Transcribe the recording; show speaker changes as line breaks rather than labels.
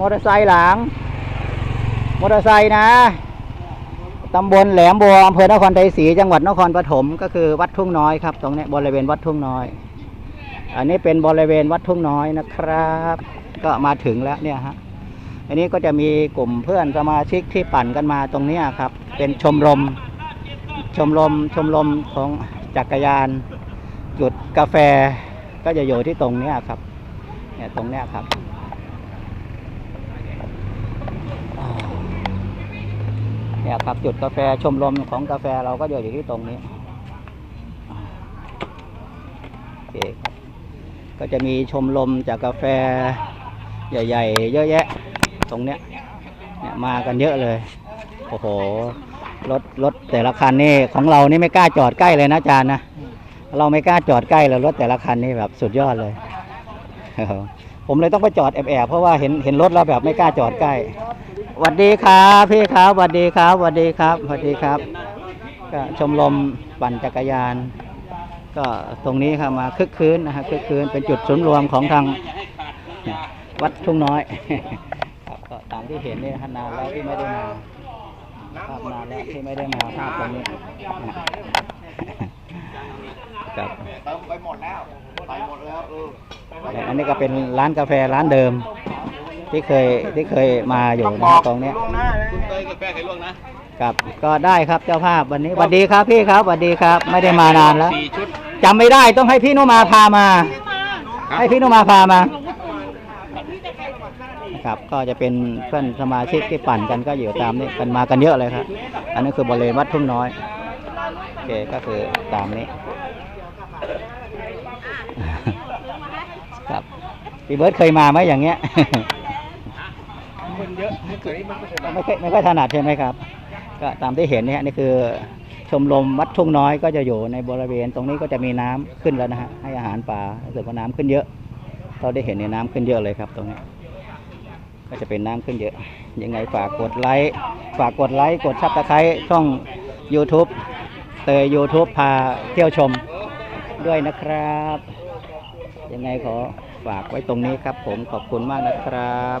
มอเตอร์ไซค์หลัง มอเตอร์ไซค์นะ ตำบลแหลมบัวอำเภอนครไทยศรีจังหวัดนครปฐมก็คือวัดทุ่งน้อยครับ ตรงนี้บริเวณวัดทุ่งน้อย อันนี้เป็นบริเวณวัดทุ่งน้อยนะครับ ก็มาถึงแล้วเนี่ยฮะ อันนี้ก็จะมีกลุ่มเพื่อนสมาชิกที่ปั่นกันมาตรงนี้ครับ เป็นชมรม ชมรม ชมรมของจักรยาน จุดกาแฟก็จะอยู่ที่ตรงนี้ครับ เนี่ยตรงนี้ครับ เนี่ยครับจุดกาแฟชมรมของกาแฟเราก็อยู่ที่ตรงนี้โอเคครับก็จะมีชมรมจากกาแฟใหญ่ ๆ เยอะแยะ ตรงเนี้ยเนี่ยมากันเยอะเลย โอ้โหรถรถแต่ละคันนี่ของเรานี่ไม่กล้าจอดใกล้เลยนะอาจารย์นะเราไม่กล้าจอดใกล้เลยรถแต่ละคันนี่แบบสุดยอดเลย ผมเลยต้องไปจอดแอบๆเพราะว่าเห็นเห็นรถเราแบบไม่กล้าจอดใกล้สวัสดีครับพี่ครับสวัสดีครับสวัสดีครับสวัสดีครับ ก็ชมรมปั่นจักรยาน ก็ตรงนี้ครับมาคึกคืนนะฮะคึกคืนเป็นจุดศูนย์รวมของทางวัดทุ่งน้อยครับก็ตามที่เห็นนี่นานแล้วที่ไม่ได้มาภาพนานแล้วที่ไม่ได้มาภาพตรงนี้ครับ
ไปหมดแล้วไปหมดแล้วเออ
แต่อันนี้ก็เป็นร้านกาแฟร้านเดิม ที่เคยที่เคยมาอยู่นะฮะตรงเนี้ย
ล่วงหน้าเลย
คุณเตยกาแฟไข่ลวกนะ
ครับ ก็ได้ครับเจ้าภาพวันนี้สวัสดีครับพี่ครับสวัสดีครับ ไม่ได้มานานแล้ว
สี่ชุด
จำไม่ได้ต้องให้พี่นุมาพามา ให้พี่นุมาพามาครับก็จะเป็นเพื่อนสมาชิกที่ปั่นกันก็อยู่ตามนี้กันมากันเยอะเลยครับ อันนี้คือบริเวณวัดทุ่งน้อยโอเคก็คือตามนี้ ครับ พี่เบิร์ดเคยมาไหมอย่างเงี้ย
คนเยอะไม่เคยมันไม่เคย
ไม่ค่อยไม่ค่อยถนัดใช่ไหมครับ ก็ตามที่เห็นเนี่ยนี่คือชมรมวัดทุ่งน้อยก็จะอยู่ในบริเวณ ตรงนี้ก็จะมีน้ำขึ้นแล้วนะฮะให้อาหารปลารู้สึกว่าน้ำขึ้นเยอะ เราได้เห็นเนี่ยน้ำขึ้นเยอะเลยครับ ตรงนี้ ก็จะเป็นน้ำขึ้นเยอะ ยังไงฝากกดไลค์ฝากกดไลค์กดซับสไครต์ช่อง YouTube เตย YouTube พาเที่ยวชม ด้วยนะครับ ยังไงขอฝากไว้ตรงนี้ครับ ผมขอบคุณมากนะครับ